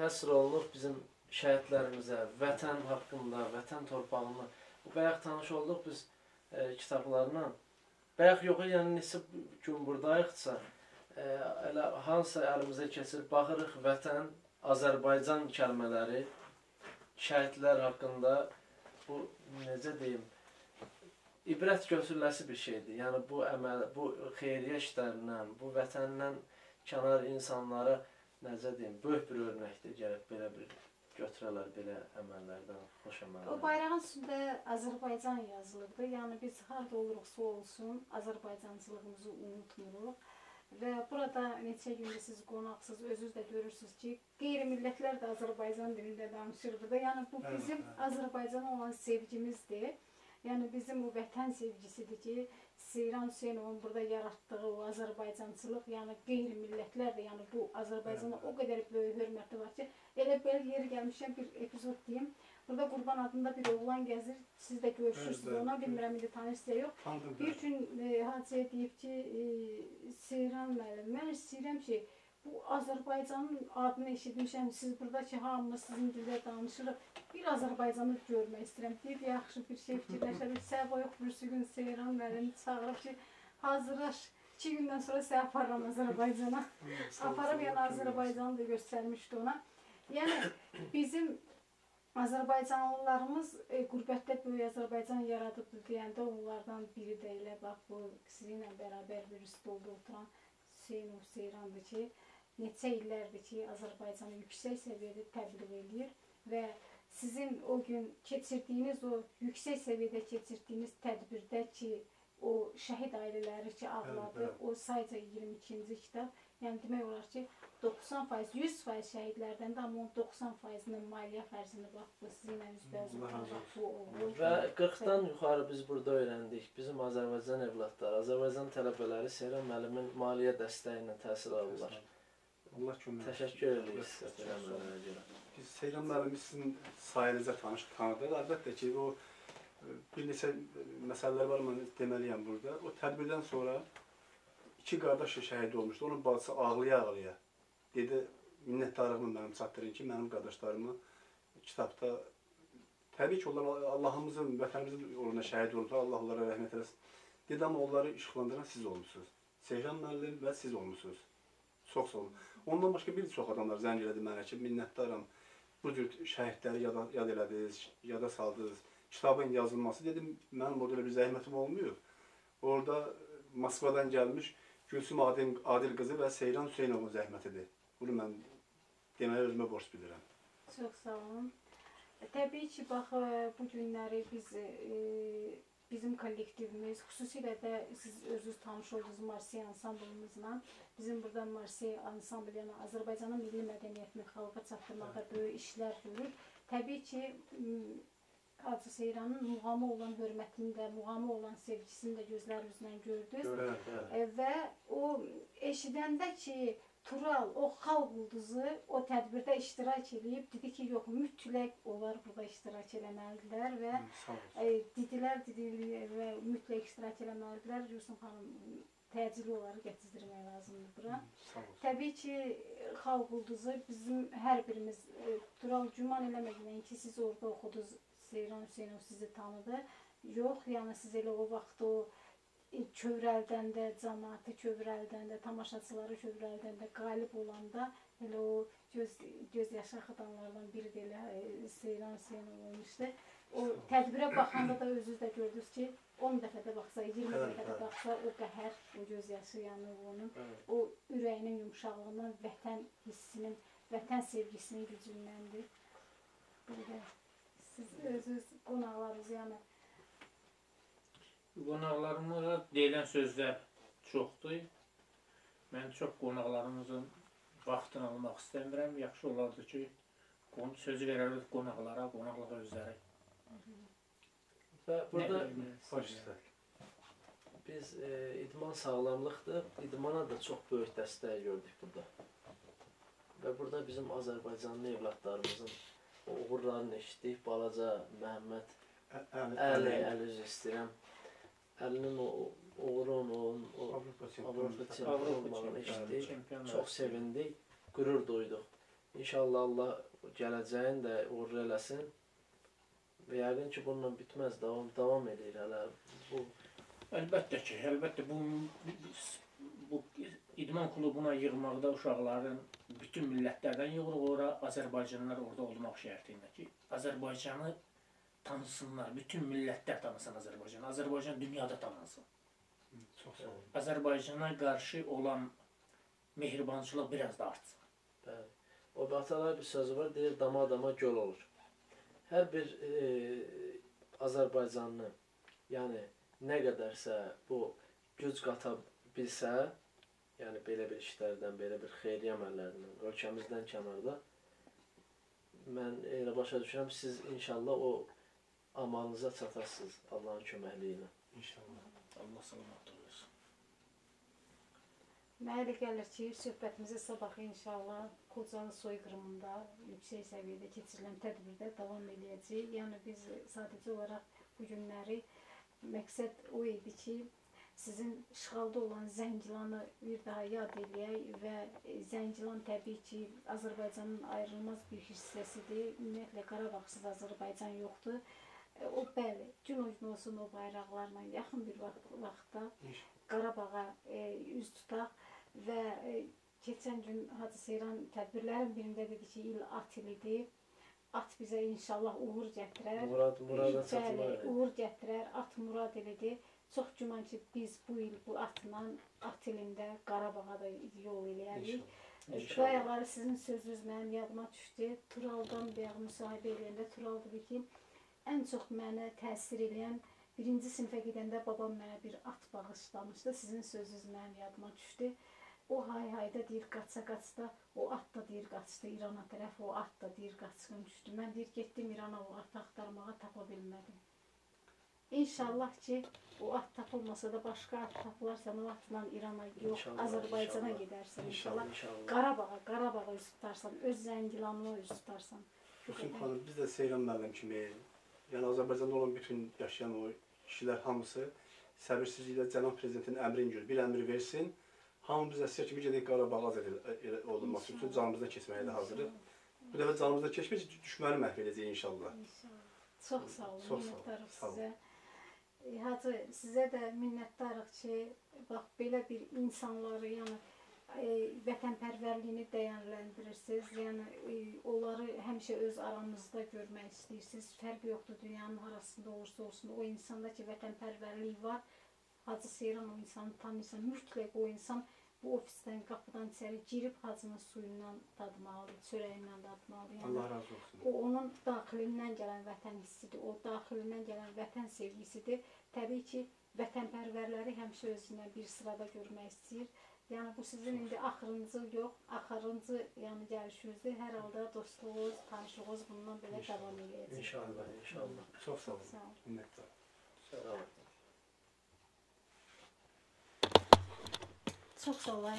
həsr olunur bizim şəhidlərimizə, vətən haqqında, vətən torpağında. Bu bayaq tanış olduq biz e, kitablarla. Bayaq yox, yəni neçə gün burdayıqsa, e, elə hansı əlimizə keçir, baxırıq vətən, Azərbaycan kəlmələri, şəhidlər haqqında bu necə deyim, ibrət götürüləsi bir şeydir. Yəni bu əməl, bu xeyriyyə işlərindən, bu vətəndən kənar insanlara necə deyim, böyük bir örnəkdir gəlib belə bir götürələr belə əməllərdən, xoş əməllərdən. O bayrağın üstündə Azərbaycan yazılıbdı. Yəni biz harda oluruqsa olsun, Azərbaycancılığımızı unutmuruq. Və burada neçə gündür siz qonaqsınız, özünüz də görürsünüz ki, qeyri-millətlər də Azərbaycan dilində danışır burada. Yəni bu bizim Azərbaycana olan sevgimizdir. Yəni bizim bu vətən sevgisidir ki, Seyran Hüseynovun burada yaratdığı o Azərbaycançılıq, yəni qeyri-millətlər də, yəni bu Azərbaycana o qədər böyük hörməti var ki, elə belə yeri gəlmişəm bir epizod deyim. Burada Qurban adında bir oğlan gəzir, siz də görüşürsünüz Evet, ona, bilmirəm indi ya yox. Bir gün e, Hacıya deyib ki, e, Seyran müəllim, mən istəyirəm ki, bu Azərbaycanın adını eşitmişəm, siz burada ki, hamımız sizin dildə danışırıq, bir Azərbaycanı görmək istəyirəm. Deyib, yaxşı bir şey fikirləşərik, səbə yox, bir gün Seyran müəllim çağırıb ki, hazırlaş, iki gündən sonra səni aparıram Azərbaycana. Aparıb yəni Azərbaycanı da göstərmişdi ona. Yəni bizim Azərbaycanlılarımız e, qürbətdə böyük Azərbaycan yaradıbdı deyəndə onlardan biri də elə bax bu sizinlə bərabər bir stolda oturan Hüseynov Seyrandır ki, neçə illərdir ki, Azərbaycanı yüksək səviyyədə təbliğ eləyir və sizin o gün keçirdiyiniz o yüksək səviyyədə keçirdiyiniz tədbirdə ki, o şəhid ailələri ki, ağladı, Evet, o sayca 22-ci kitab, yəni demək olar ki, 90%, 100% şəhidlərdən də amma onun 90%-nin maliyyə xərcini bax bu sizinlə üzbəüz oturaq bu olur. Və 40-dan yuxarı biz burada öyrəndik. Bizim Azərbaycan övladları, Azərbaycan tələbələri Seyran müəllimin maliyyə dəstəyi ilə təhsil alırlar. Allah kömək. Təşəkkür edirik sizə təşəkkürlərə görə. Biz müəllimi sizin sayənizdə tanış tanıdıq. Əlbəttə ki, o e, bir neçə məsələlər var mən deməliyəm burada. O tədbirdən sonra iki qardaş şəhid olmuşdu. Onun bacısı ağlaya-ağlaya dedi, minnətdarlığımı mənim çatdırın ki, mənim qardaşlarımı kitabda təbii ki, onlar Allahımızın, vətənimizin uğruna şəhid olublar. Allah onlara rəhmət eləsin. Dedi, amma onları işıqlandıran siz olmusunuz. Seyran müəllim və siz olmusunuz. Çox sağ olun. Ondan başqa bir çox adamlar zəng elədi mənə ki, minnətdaram. Bu cür şəhidləri yada, yad elədiniz, yada saldınız. Kitabın yazılması dedim, mənim orada bir zəhmətim olmuyor. Orada Moskvadan gəlmiş Gülsüm Adil, Adil qızı və Seyran Hüseynovun zəhmətidir. Bunu mən deməli özümə borc bilirəm. Çox sağ olun. Təbii ki, bax e, bu günləri biz e, bizim kollektivimiz, xüsusilə də siz özünüz tanış olduğunuz Marsiya ansamblımızla bizim burada Marsiya ansambl, yəni Azərbaycanın milli mədəniyyətini xalqa çatdırmaqda böyük işlər görür. Təbii ki, Hacı Seyranın muğamı olan hörmətini də, muğamı olan sevgisini də gözlərimizlə gördünüz. Görürük, bəli. E, və o eşidəndə ki, Tural, o xalq ulduzu o tədbirdə iştirak edib, dedi ki, yox, mütləq onlar burada iştirak eləməlidirlər və olun. e, dedilər, dedilər və mütləq iştirak eləməlidirlər. Gülsüm xanım təcili onları gətizdirmək lazımdır bura. Olun. Təbii ki, xalq ulduzu bizim hər birimiz e, Tural güman eləməklə ki, siz orada oxudunuz, Seyran Hüseynov sizi tanıdı. Yox, yəni siz elə o vaxt o kövrəldən də, cəmaatı kövrəldən də, tamaşaçıları kövrəldən də qalib olanda elə o göz göz yaşı axıdanlardan biri də elə e, Seyran Hüseynov olmuşdu. O tədbirə baxanda da özünüz də gördünüz ki, 10 dəfə də baxsa, 20 Evet, dəfə də baxsa o qəhər, o göz yaşı yəni onun o ürəyinin yumşaqlığından, vətən hissinin, vətən sevgisinin gücündəndir. Burada siz özünüz qonaqlarınız yəni Qonaqlarıma deyilən sözlər çoxdur. Mən çox qonaqlarımızın vaxtını almaq istəmirəm. Yaxşı olardı ki, qon sözü verərik qonaqlara, qonaqlar özləri. Və burada Baş üstə. biz e, idman sağlamlıqdır. İdmana da çox böyük dəstək gördük burada. Və burada bizim Azərbaycanlı evladlarımızın o uğurlarını eşitdik. Balaca Məhəmməd Əli, Əli üzr istəyirəm. Əlinin o uğurun, o, Avropa çempionu. eşitdik. Çox sevindik, qürur duyduq. İnşallah Allah gələcəyin də uğurlu eləsin. Və yəqin ki, bununla bitməz, davam davam edir hələ. Bu Əlbəttə ki, əlbəttə bu bu idman klubuna yığmaqda uşaqların bütün millətlərdən yığılır ora, Azərbaycanlılar orada olmaq şərti ilə ki, Azərbaycanı tanısınlar, bütün millətlər tanısın Azərbaycanı. Azərbaycan dünyada tanınsın. Çox sağ olun. Azərbaycana qarşı olan mehribançılıq biraz da artsın. Bəli. O Batalar bir sözü var, deyir dama dama göl olur. Hər bir e, Azərbaycanlı, yəni nə qədərsə bu güc qata bilsə, yəni belə bir işlərdən, belə bir xeyriyyə əməllərindən, ölkəmizdən kənarda mən elə başa düşürəm, siz inşallah o amalınıza çatasınız Allahın köməkliyi ilə. İnşallah. Allah salamat olsun. Mənə elə gəlir ki, söhbətimizi sabah inşallah Xocalı soyqırımında yüksək səviyyədə keçirilən tədbirdə davam eləyəcək. Yəni biz sadəcə olaraq bu günləri məqsəd o idi ki, sizin işğalda olan Zəngilanı bir daha yad eləyək və Zəngilan təbii ki, Azərbaycanın ayrılmaz bir hissəsidir. Ümumiyyətlə Qarabağsız Azərbaycan yoxdur. O bəli, gün ucun olsun o bayraqlarla yaxın bir vaxt, vaxtda. Qarabağa e, üz tutaq və e, keçən gün Hacı Seyran tədbirlərin birində dedi ki, il at ilidir. At bizə inşallah uğur gətirər. Murad, Murada çatmaq. uğur gətirər. At murad elidir. Çox güman ki, biz bu il bu atla at ilində Qarabağa da yol eləyərik. Bayaqları sizin sözünüz mənim yadıma düşdü. Turaldan bayaq müsahibə eləyəndə Tural dedi ki, ən çox mənə təsir edən birinci sinifə gedəndə babam mənə bir at bağışlamışdı. Sizin sözünüz mənim yadıma düşdü. O hay-hayda deyir qaça qaçda, o at da deyir qaçdı İrana tərəf, o at da deyir qaçqın düşdü. Mən deyir getdim İrana o atı axtarmağa tapa bilmədim. İnşallah ki o at tapılmasa da başqa at tapılarsa o atla İrana yox, Azərbaycana gedərsən İnşallah. inşallah. Qarabağa, Qarabağa üz tutarsan, öz Zəngilanına üz tutarsan. Füsun xanım, biz də Seyran müəllim kimi, yəni Azərbaycanda olan bütün yaşayan o kişilər hamısı səbirsizliklə cənab prezidentin əmrin görə bir əmr versin. Hamı biz əsir kimi gedək Qarabağa olunması üçün canımızdan keçməyə də hazırıq. Bu dəfə canımızdan keçmək üçün düşməni məhv edəcəyik inşallah. İnşallah. Çox sağ olun, Çox minnətdarıq sağ olun. sizə. E, Hacı, sizə də minnətdarıq ki, bax belə bir insanları, yəni vətənpərvərliyini dəyərləndirirsiniz. Yəni e, onları həmişə öz aramızda görmək istəyirsiniz. Fərqi yoxdur dünyanın harasında olursa olsun. O insanda ki, vətənpərvərlik var. Hacı Seyran o insanı tanıyırsan, mütləq o insan bu ofisdən, qapıdan içəri girib hacının suyundan dadmalıdır, çörəyindən dadmalıdır. Yəni, Allah razı olsun. O onun daxilindən gələn vətən hissidir, o daxilindən gələn vətən sevgisidir. Təbii ki, vətənpərvərləri həmişə özünə bir sırada görmək istəyir. Yəni bu sizin indi axırıncı yox, axırıncı yəni gəlişinizdir. Hər halda dostluğunuz, tanışlığınız bundan belə İnşallah. davam eləyəcək. İnşallah, inşallah. Çox sağ olun. Sağ olun. Minnətdar. Sağ olun. Çox sağ olun.